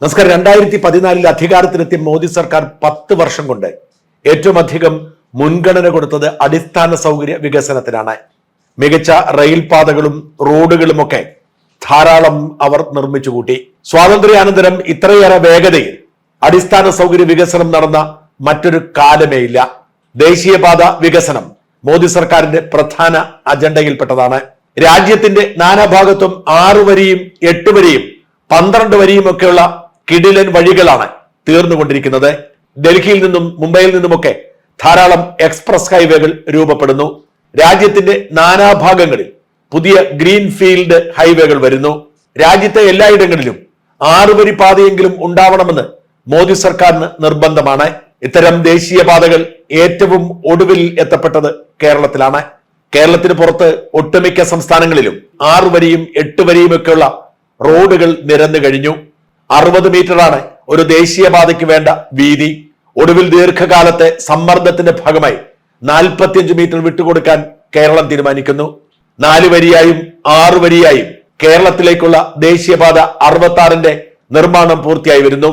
നമസ്കാരം. രണ്ടായിരത്തി പതിനാലിൽ അധികാരത്തിലെത്തിയ മോദി സർക്കാർ പത്ത് വർഷം കൊണ്ട് ഏറ്റവും അധികം മുൻഗണന കൊടുത്തത് അടിസ്ഥാന സൗകര്യ വികസനത്തിനാണ്. മികച്ച റെയിൽപാതകളും റോഡുകളും ഒക്കെ ധാരാളം അവർ നിർമ്മിച്ചു കൂട്ടി. സ്വാതന്ത്ര്യാനന്തരം ഇത്രയേറെ വേഗതയിൽ അടിസ്ഥാന സൗകര്യ വികസനം നടന്ന മറ്റൊരു കാലമേയില്ല ദേശീയപാത വികസനം മോദി സർക്കാരിന്റെ പ്രധാന അജണ്ടയിൽപ്പെട്ടതാണ്. രാജ്യത്തിന്റെ നാനാഭാഗത്തും ആറു വരിയും എട്ട് വരിയും പന്ത്രണ്ട് വരിയും ഒക്കെയുള്ള കിടിലൻ വഴികളാണ് തീർന്നുകൊണ്ടിരിക്കുന്നത്. ഡൽഹിയിൽ നിന്നും മുംബൈയിൽ നിന്നുമൊക്കെ ധാരാളം എക്സ്പ്രസ് ഹൈവേകൾ രൂപപ്പെടുന്നു. രാജ്യത്തിന്റെ നാനാഭാഗങ്ങളിൽ പുതിയ ഗ്രീൻ ഫീൽഡ് ഹൈവേകൾ വരുന്നു. രാജ്യത്തെ എല്ലായിടങ്ങളിലും ആറുവരി പാതയെങ്കിലും ഉണ്ടാവണമെന്ന് മോദി സർക്കാരിന് നിർബന്ധമാണ്. ഇത്തരം ദേശീയപാതകൾ ഏറ്റവും ഒടുവിൽ എത്തപ്പെട്ടത് കേരളത്തിലാണ്. കേരളത്തിന് പുറത്ത് ഒട്ടുമിക്ക സംസ്ഥാനങ്ങളിലും ആറുവരിയും വരിയും എട്ട് വരിയും ഒക്കെയുള്ള റോഡുകൾ നിരന്നു കഴിഞ്ഞു. അറുപത് മീറ്ററാണ് ഒരു ദേശീയപാതയ്ക്ക് വേണ്ട വീതി. ഒടുവിൽ ദീർഘകാലത്തെ സമ്മർദ്ദത്തിന്റെ ഭാഗമായി നാൽപ്പത്തിയഞ്ച് മീറ്റർ വിട്ടുകൊടുക്കാൻ കേരളം തീരുമാനിക്കുന്നു. നാല് വരിയായും ആറു വരിയായും കേരളത്തിലേക്കുള്ള ദേശീയപാത അറുപത്തി ആറിന്റെ നിർമ്മാണം പൂർത്തിയായി വരുന്നു.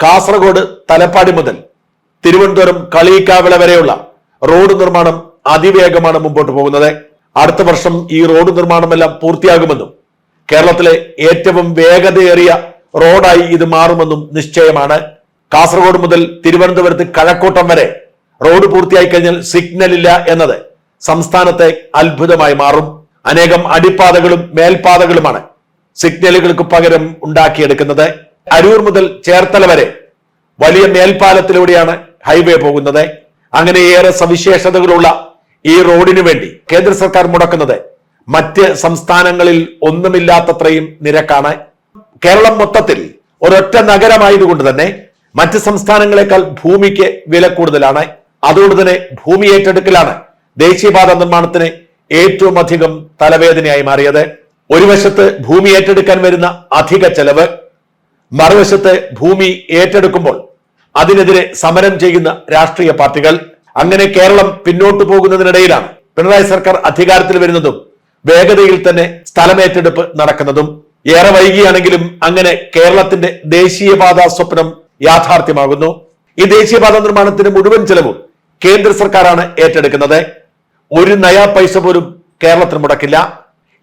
കാസർഗോഡ് തലപ്പാടി മുതൽ തിരുവനന്തപുരം കളിയിക്കാവിള വരെയുള്ള റോഡ് നിർമ്മാണം അതിവേഗമാണ് മുമ്പോട്ട് പോകുന്നത്. അടുത്ത വർഷം ഈ റോഡ് നിർമ്മാണമെല്ലാം പൂർത്തിയാകുമെന്നും കേരളത്തിലെ ഏറ്റവും വേഗതയേറിയ റോഡായി ഇത് മാറുമെന്നും നിശ്ചയമാണ്. കാസർഗോഡ് മുതൽ തിരുവനന്തപുരത്ത് കഴക്കൂട്ടം വരെ റോഡ് പൂർത്തിയായി കഴിഞ്ഞാൽ സിഗ്നൽ ഇല്ല എന്നത് സംസ്ഥാനത്തെ അത്ഭുതമായി മാറും. അനേകം അടിപ്പാതകളും മേൽപാതകളുമാണ് സിഗ്നലുകൾക്ക് പകരം ഉണ്ടാക്കിയെടുക്കുന്നത്. അരൂർ മുതൽ ചേർത്തല വരെ വലിയ മേൽപ്പാലത്തിലൂടെയാണ് ഹൈവേ പോകുന്നത്. അങ്ങനെ ഏറെ സവിശേഷതകളുള്ള ഈ റോഡിനു വേണ്ടി കേന്ദ്ര സർക്കാർ മുടക്കുന്നത് മറ്റ് സംസ്ഥാനങ്ങളിൽ ഒന്നുമില്ലാത്തത്രയും നിരക്കാണ്. കേരളം മൊത്തത്തിൽ ഒരൊറ്റ നഗരമായതുകൊണ്ട് തന്നെ മറ്റ് സംസ്ഥാനങ്ങളെക്കാൾ ഭൂമിക്ക് വില കൂടുതലാണ്. അതുകൊണ്ട് തന്നെ ഭൂമി ഏറ്റെടുക്കലാണ് ദേശീയപാത നിർമ്മാണത്തിന് ഏറ്റവും അധികം തലവേദനയായി മാറിയത്. ഒരു വശത്ത് ഭൂമി ഏറ്റെടുക്കാൻ വരുന്ന അധിക ചെലവ് മറുവശത്ത് ഭൂമി ഏറ്റെടുക്കുമ്പോൾ അതിനെതിരെ സമരം ചെയ്യുന്ന രാഷ്ട്രീയ പാർട്ടികൾ. അങ്ങനെ കേരളം പിന്നോട്ടു പോകുന്നതിനിടയിലാണ് പിണറായി സർക്കാർ അധികാരത്തിൽ വരുന്നതും വേഗതയിൽ തന്നെ സ്ഥലമേറ്റെടുപ്പ് നടക്കുന്നതും. ഏറെ വൈകിയാണെങ്കിലും അങ്ങനെ കേരളത്തിന്റെ ദേശീയപാത സ്വപ്നം യാഥാർത്ഥ്യമാകുന്നു. ഈ ദേശീയപാത നിർമ്മാണത്തിന് മുഴുവൻ ചെലവും കേന്ദ്ര സർക്കാരാണ് ഏറ്റെടുക്കുന്നത്. ഒരു നയാ പൈസ പോലും കേരളത്തിന് മുടക്കില്ല.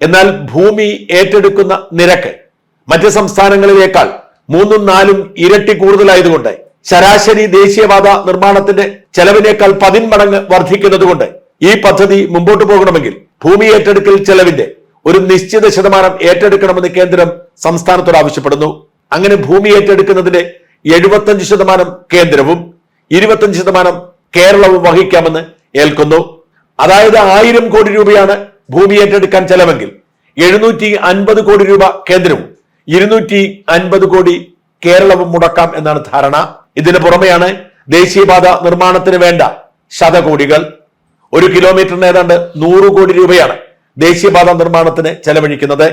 എന്നാൽ ഭൂമി ഏറ്റെടുക്കുന്ന നിരക്ക് മറ്റ് സംസ്ഥാനങ്ങളിലേക്കാൾ മൂന്നും നാലും ഇരട്ടി കൂടുതലായതുകൊണ്ട് ശരാശരി ദേശീയപാത നിർമ്മാണത്തിന്റെ ചെലവിനേക്കാൾ പതിന്മടങ്ങ് വർദ്ധിക്കുന്നതുകൊണ്ട് ഈ പദ്ധതി മുമ്പോട്ട് പോകണമെങ്കിൽ ഭൂമി ഏറ്റെടുക്കൽ ചെലവിന്റെ ഒരു നിശ്ചിത ശതമാനം ഏറ്റെടുക്കണമെന്ന് കേന്ദ്രം സംസ്ഥാനത്തോട് ആവശ്യപ്പെടുന്നു. അങ്ങനെ ഭൂമി ഏറ്റെടുക്കുന്നതിന്റെ എഴുപത്തഞ്ച് ശതമാനം കേന്ദ്രവും ഇരുപത്തഞ്ച് ശതമാനം കേരളവും വഹിക്കാമെന്ന് ഏൽക്കുന്നു. അതായത് ആയിരം കോടി രൂപയാണ് ഭൂമി ഏറ്റെടുക്കാൻ ചെലവെങ്കിൽ എഴുന്നൂറ്റി അൻപത് കോടി രൂപ കേന്ദ്രവും ഇരുന്നൂറ്റി അൻപത് കോടി കേരളവും മുടക്കാം എന്നാണ് ധാരണ. ഇതിന് പുറമെയാണ് ദേശീയപാത നിർമ്മാണത്തിന് വേണ്ട ശതകോടികൾ. ഒരു കിലോമീറ്ററിന് ഏതാണ്ട് നൂറ് കോടി രൂപയാണ് ദേശീയപാത നിർമ്മാണത്തിന് ചെലവഴിക്കുന്നത്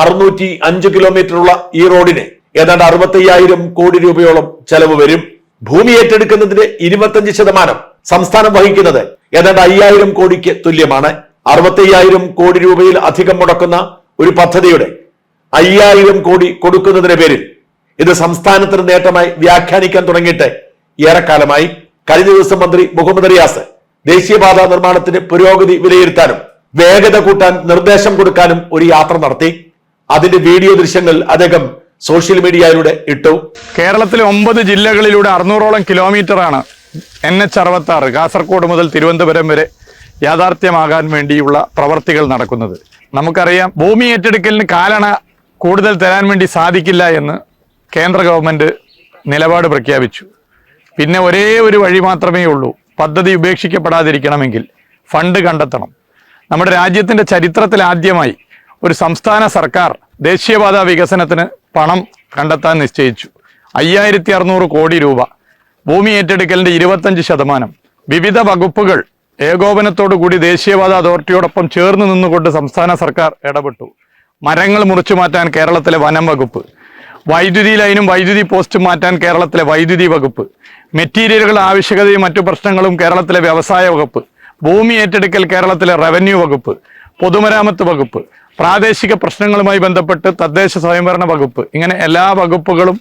അറുന്നൂറ്റി അഞ്ച് കിലോമീറ്ററുള്ള ഈ റോഡിന്. ഏതാണ്ട് അറുപത്തയ്യായിരം കോടി രൂപയോളം ചെലവ് വരും. ഭൂമി ഏറ്റെടുക്കുന്നതിന്റെ ഇരുപത്തഞ്ച് ശതമാനം സംസ്ഥാനം വഹിക്കുന്നത് ഏതാണ്ട് അയ്യായിരം കോടിക്ക് തുല്യമാണ്. അറുപത്തയ്യായിരം കോടി രൂപയിൽ അധികം മുടക്കുന്ന ഒരു പദ്ധതിയുടെ അയ്യായിരം കോടി കൊടുക്കുന്നതിന്റെ പേരിൽ ഇത് സംസ്ഥാനത്തിന് നേട്ടമായി വ്യാഖ്യാനിക്കാൻ തുടങ്ങിയിട്ട് ഏറെക്കാലമായി. കഴിഞ്ഞ ദിവസം മന്ത്രി മുഹമ്മദ് റിയാസ് ദേശീയപാത നിർമ്മാണത്തിന്റെ പുരോഗതി വിലയിരുത്താനും വേഗത കൂട്ടാൻ നിർദ്ദേശം കൊടുക്കാനും ഒരു യാത്ര നടത്തി. അതിന്റെ വീഡിയോ ദൃശ്യങ്ങൾ അദ്ദേഹം സോഷ്യൽ മീഡിയയിലൂടെ ഇട്ടു. കേരളത്തിലെ ഒമ്പത് ജില്ലകളിലൂടെ അറുന്നൂറോളം കിലോമീറ്ററാണ് എൻ എച്ച് അറുപത്തി ആറ് കാസർഗോഡ് മുതൽ തിരുവനന്തപുരം വരെ യാഥാർത്ഥ്യമാകാൻ വേണ്ടിയുള്ള പ്രവർത്തികൾ നടക്കുന്നത്. നമുക്കറിയാം ഭൂമി ഏറ്റെടുക്കലിന് കാലണ കൂടുതൽ തരാൻ വേണ്ടി സാധിക്കില്ല എന്ന് കേന്ദ്ര ഗവൺമെന്റ് നിലപാട് പ്രഖ്യാപിച്ചു. പിന്നെ ഒരേ ഒരു വഴി മാത്രമേ ഉള്ളൂ. പദ്ധതി ഉപേക്ഷിക്കപ്പെടാതിരിക്കണമെങ്കിൽ ഫണ്ട് കണ്ടെത്തണം. നമ്മുടെ രാജ്യത്തിന്റെ ചരിത്രത്തിൽ ആദ്യമായി ഒരു സംസ്ഥാന സർക്കാർ ദേശീയപാത വികസനത്തിന് പണം കണ്ടെത്താൻ നിശ്ചയിച്ചു. അയ്യായിരത്തി അറുന്നൂറ് കോടി രൂപ. ഭൂമി ഏറ്റെടുക്കലിന്റെ ഇരുപത്തഞ്ച് ശതമാനം. വിവിധ വകുപ്പുകൾ ഏകോപനത്തോടു കൂടി ദേശീയപാത അതോറിറ്റിയോടൊപ്പം ചേർന്ന് നിന്നുകൊണ്ട് സംസ്ഥാന സർക്കാർ ഇടപെട്ടു. മരങ്ങൾ മുറിച്ചു മാറ്റാൻ കേരളത്തിലെ വനം വകുപ്പ്. വൈദ്യുതി ലൈനും വൈദ്യുതി പോസ്റ്റും മാറ്റാൻ കേരളത്തിലെ വൈദ്യുതി വകുപ്പ്. മെറ്റീരിയലുകൾ ആവശ്യകതയും മറ്റു പ്രശ്നങ്ങളും കേരളത്തിലെ വ്യവസായ വകുപ്പ്. ഭൂമി ഏറ്റെടുക്കൽ കേരളത്തിലെ റവന്യൂ വകുപ്പ് പൊതുമരാമത്ത് വകുപ്പ് പ്രാദേശിക പ്രശ്നങ്ങളുമായി ബന്ധപ്പെട്ട് തദ്ദേശ സ്വയംഭരണ വകുപ്പ് ഇങ്ങനെ എല്ലാ വകുപ്പുകളും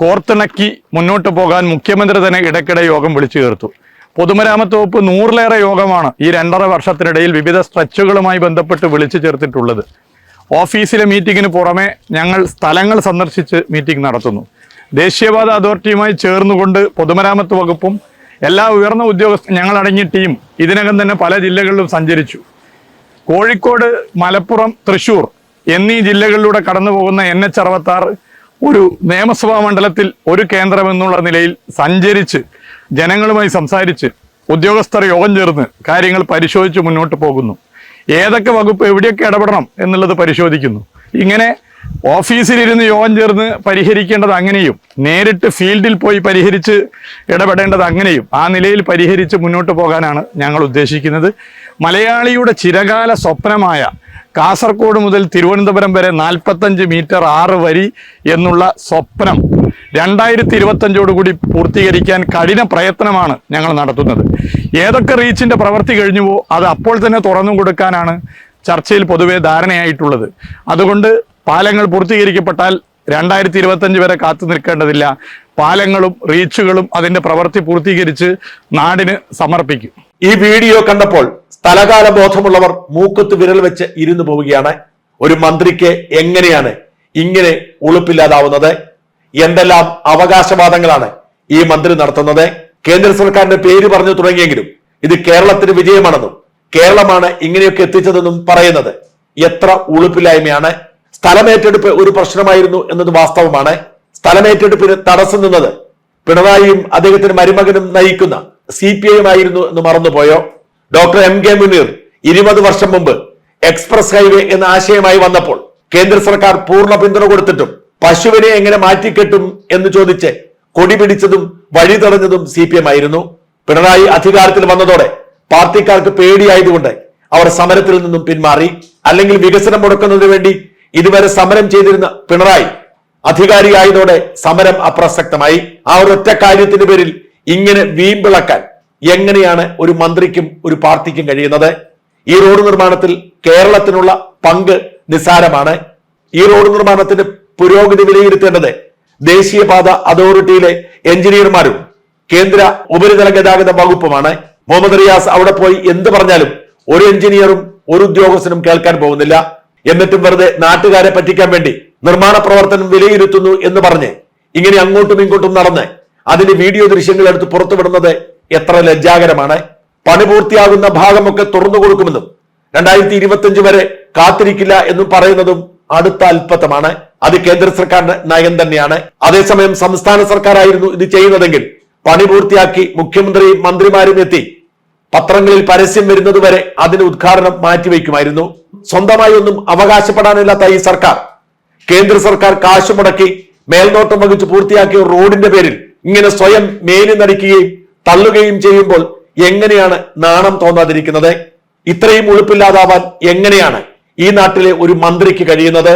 കോർത്തിണക്കി മുന്നോട്ട് പോകാൻ മുഖ്യമന്ത്രി തന്നെ ഇടയ്ക്കിടെ യോഗം വിളിച്ചു ചേർത്തു. പൊതുമരാമത്ത് വകുപ്പ് നൂറിലേറെ യോഗമാണ് ഈ രണ്ടര വർഷത്തിനിടയിൽ വിവിധ സ്ട്രെച്ചുകളുമായി ബന്ധപ്പെട്ട് വിളിച്ചു ചേർത്തിട്ടുള്ളത്. ഓഫീസിലെ മീറ്റിങ്ങിന് പുറമെ ഞങ്ങൾ സ്ഥലങ്ങൾ സന്ദർശിച്ച് മീറ്റിംഗ് നടത്തുന്നു. ദേശീയപാത അതോറിറ്റിയുമായി ചേർന്നുകൊണ്ട് പൊതുമരാമത്ത് വകുപ്പും എല്ലാ ഉയർന്ന ഉദ്യോഗസ്ഥ ഞങ്ങളടങ്ങിയ ടീം ഇതിനകം തന്നെ പല ജില്ലകളിലും സഞ്ചരിച്ചു. കോഴിക്കോട് മലപ്പുറം തൃശൂർ എന്നീ ജില്ലകളിലൂടെ കടന്നു പോകുന്ന എൻ എച്ച് അറുപത്താറ് ഒരു നിയമസഭാ മണ്ഡലത്തിൽ ഒരു കേന്ദ്രം എന്നുള്ള നിലയിൽ സഞ്ചരിച്ച് ജനങ്ങളുമായി സംസാരിച്ച് ഉദ്യോഗസ്ഥർ യോഗം ചേർന്ന് കാര്യങ്ങൾ പരിശോധിച്ച് മുന്നോട്ട് പോകുന്നു. ഏതൊക്കെ വകുപ്പ് എവിടെയൊക്കെ ഇടപെടണം എന്നുള്ളത് പരിശോധിക്കുന്നു. ഇങ്ങനെ ഓഫീസിലിരുന്ന് യോഗം ചേർന്ന് പരിഹരിക്കേണ്ടത് അങ്ങനെയും നേരിട്ട് ഫീൽഡിൽ പോയി പരിഹരിച്ച് ഇടപെടേണ്ടത് അങ്ങനെയും ആ നിലയിൽ പരിഹരിച്ച് മുന്നോട്ട് പോകാനാണ് ഞങ്ങൾ ഉദ്ദേശിക്കുന്നത്. മലയാളിയുടെ ചിരകാല സ്വപ്നമായ കാസർഗോഡ് മുതൽ തിരുവനന്തപുരം വരെ നാൽപ്പത്തഞ്ച് മീറ്റർ ആറ് വരി എന്നുള്ള സ്വപ്നം രണ്ടായിരത്തി ഇരുപത്തഞ്ചോടുകൂടി പൂർത്തീകരിക്കാൻ കഠിന പ്രയത്നമാണ് ഞങ്ങൾ നടത്തുന്നത്. ഏതൊക്കെ റീച്ചിന്റെ പ്രവൃത്തി കഴിഞ്ഞുവോ അത് അപ്പോൾ തന്നെ തുറന്നു കൊടുക്കാനാണ് ചർച്ചയിൽ പൊതുവെ ധാരണയായിട്ടുള്ളത്. അതുകൊണ്ട് പാലങ്ങൾ പൂർത്തീകരിക്കപ്പെട്ടാൽ രണ്ടായിരത്തി ഇരുപത്തഞ്ച് വരെ കാത്തു നിൽക്കേണ്ടതില്ല. പാലങ്ങളും റീച്ചുകളും അതിന്റെ പ്രവൃത്തി പൂർത്തീകരിച്ച് നാടിന് സമർപ്പിക്കും. ഈ വീഡിയോ കണ്ടപ്പോൾ സ്ഥലകാല ബോധമുള്ളവർ മൂക്കത്ത് വിരൽ വെച്ച് ഇരുന്നു പോവുകയാണ്. ഒരു മന്ത്രിക്ക് എങ്ങനെയാണ് ഇങ്ങനെ ഉളുപ്പില്ലാതാവുന്നത്? എന്തെല്ലാം അവകാശവാദങ്ങളാണ് ഈ മന്ത്രി നടത്തുന്നത്? കേന്ദ്ര സർക്കാരിന്റെ പേര് പറഞ്ഞു തുടങ്ങിയെങ്കിലും ഇത് കേരളത്തിന് വിജയമാണെന്നും കേരളമാണ് ഇങ്ങനെയൊക്കെ എത്തിച്ചതെന്നും പറയുന്നത്. എത്ര ഉളുപ്പില്ലായ്മയാണ് സ്ഥലമേറ്റെടുപ്പ് ഒരു പ്രശ്നമായിരുന്നു എന്നത് വാസ്തവമാണ്. സ്ഥലമേറ്റെടുപ്പിന് തടസ്സം നിന്നത് പിണറായിയും അദ്ദേഹത്തിന് മരുമകനും നയിക്കുന്ന സി പി ഐ ആയിരുന്നു എന്ന് മറന്നുപോയോ? ഡോക്ടർ എം കെ മുനീർ ഇരുപത് വർഷം മുമ്പ് എക്സ്പ്രസ് ഹൈവേ എന്ന ആശയമായി വന്നപ്പോൾ കേന്ദ്ര സർക്കാർ പൂർണ പിന്തുണ കൊടുത്തിട്ടും പശുവിനെ എങ്ങനെ മാറ്റിക്കെട്ടും എന്ന് ചോദിച്ച് കൊടി പിടിച്ചതും വഴി തടഞ്ഞതും സി പി എം ആയിരുന്നു. പിണറായി അധികാരത്തിൽ വന്നതോടെ പാർട്ടിക്കാർക്ക് പേടിയായതുകൊണ്ട് അവർ സമരത്തിൽ നിന്നും പിന്മാറി. അല്ലെങ്കിൽ വികസനം മുടക്കുന്നതിന് വേണ്ടി ഇതുവരെ സമരം ചെയ്തിരുന്ന പിണറായി അധികാരിയായതോടെ സമരം അപ്രസക്തമായി. ആ ഒരൊറ്റ കാര്യത്തിന്റെ പേരിൽ ഇങ്ങനെ വീമ്പിളക്കാൻ എങ്ങനെയാണ് ഒരു മന്ത്രിക്കും ഒരു പാർട്ടിക്കും കഴിയുന്നത്? ഈ റോഡ് നിർമ്മാണത്തിൽ കേരളത്തിനുള്ള പങ്ക് നിസ്സാരമാണ്. ഈ റോഡ് നിർമ്മാണത്തിന്റെ പുരോഗതി വിലയിരുത്തേണ്ടത് ദേശീയപാത അതോറിറ്റിയിലെ എഞ്ചിനീയർമാരും കേന്ദ്ര ഉപരിതല ഗതാഗത വകുപ്പുമാണ്. മുഹമ്മദ് റിയാസ് അവിടെ പോയി എന്ത് പറഞ്ഞാലും ഒരു എഞ്ചിനീയറും ഒരു ഉദ്യോഗസ്ഥനും കേൾക്കാൻ പോകുന്നില്ല. എന്നിട്ടും വെറുതെ നാട്ടുകാരെ പറ്റിക്കാൻ വേണ്ടി നിർമ്മാണ പ്രവർത്തനം വിലയിരുത്തുന്നു എന്ന് പറഞ്ഞ് ഇങ്ങനെ അങ്ങോട്ടും ഇങ്ങോട്ടും നടന്ന് അതിന്റെ വീഡിയോ ദൃശ്യങ്ങൾ എടുത്ത് പുറത്തുവിടുന്നത് എത്ര ലജ്ജാകരമാണ്. പണി പൂർത്തിയാകുന്ന ഭാഗമൊക്കെ തുറന്നു കൊടുക്കുമെന്നും രണ്ടായിരത്തി ഇരുപത്തിയഞ്ച് വരെ കാത്തിരിക്കില്ല എന്നും പറയുന്നതും അടുത്ത അല്പത്തമാണ് അത് കേന്ദ്ര സർക്കാരിന്റെ നയം തന്നെയാണ്. അതേസമയം സംസ്ഥാന സർക്കാരായിരുന്നു ഇത് ചെയ്യുന്നതെങ്കിൽ പണി പൂർത്തിയാക്കി മുഖ്യമന്ത്രിയും മന്ത്രിമാരും എത്തി പത്രങ്ങളിൽ പരസ്യം വരുന്നത് വരെ അതിന് ഉദ്ഘാടനം മാറ്റിവെക്കുമായിരുന്നു. സ്വന്തമായി ഒന്നും അവകാശപ്പെടാനില്ലാത്ത ഈ സർക്കാർ. കേന്ദ്ര സർക്കാർ കാശ് മുടക്കി മേൽനോട്ടം വഹിച്ച് പൂർത്തിയാക്കിയ റോഡിന്റെ പേരിൽ ഇങ്ങനെ സ്വയം മേനി നടിക്കുകയും തള്ളുകയും ചെയ്യുമ്പോൾ എങ്ങനെയാണ് നാണം തോന്നാതിരിക്കുന്നത്? ഇത്രയും ഉളുപ്പില്ലാതാവാൻ എങ്ങനെയാണ് ഈ നാട്ടിലെ ഒരു മന്ത്രിക്ക് കഴിയുന്നത്?